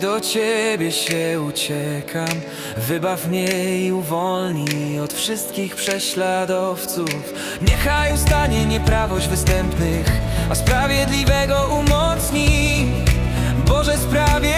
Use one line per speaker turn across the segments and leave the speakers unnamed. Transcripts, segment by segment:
do Ciebie się uciekam. Wybaw mnie i uwolnij od wszystkich prześladowców. Niechaj ustanie nieprawość występnych A sprawiedliwego umocni. Boże sprawiedliwy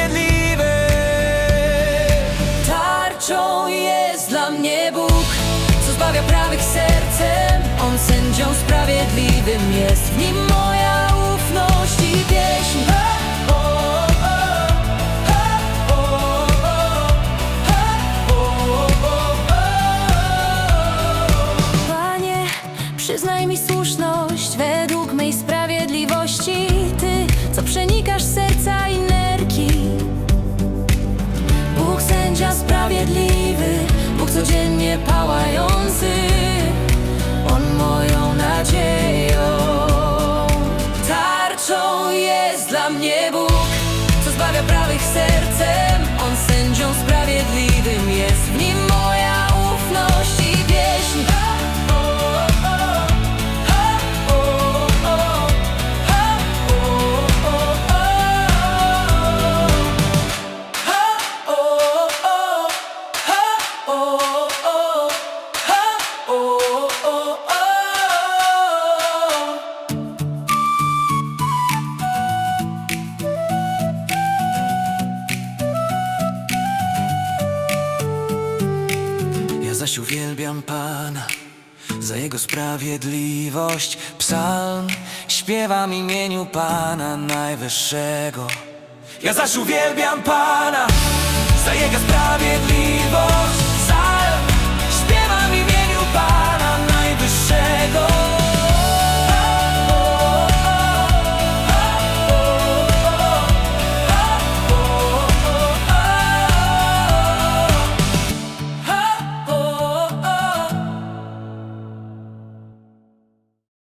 zbaga
pravih srce. Uwielbiam Pana za Jego sprawiedliwość. Psalm śpiewam imieniu Pana Najwyższego. Ja zaś uwielbiam Pana.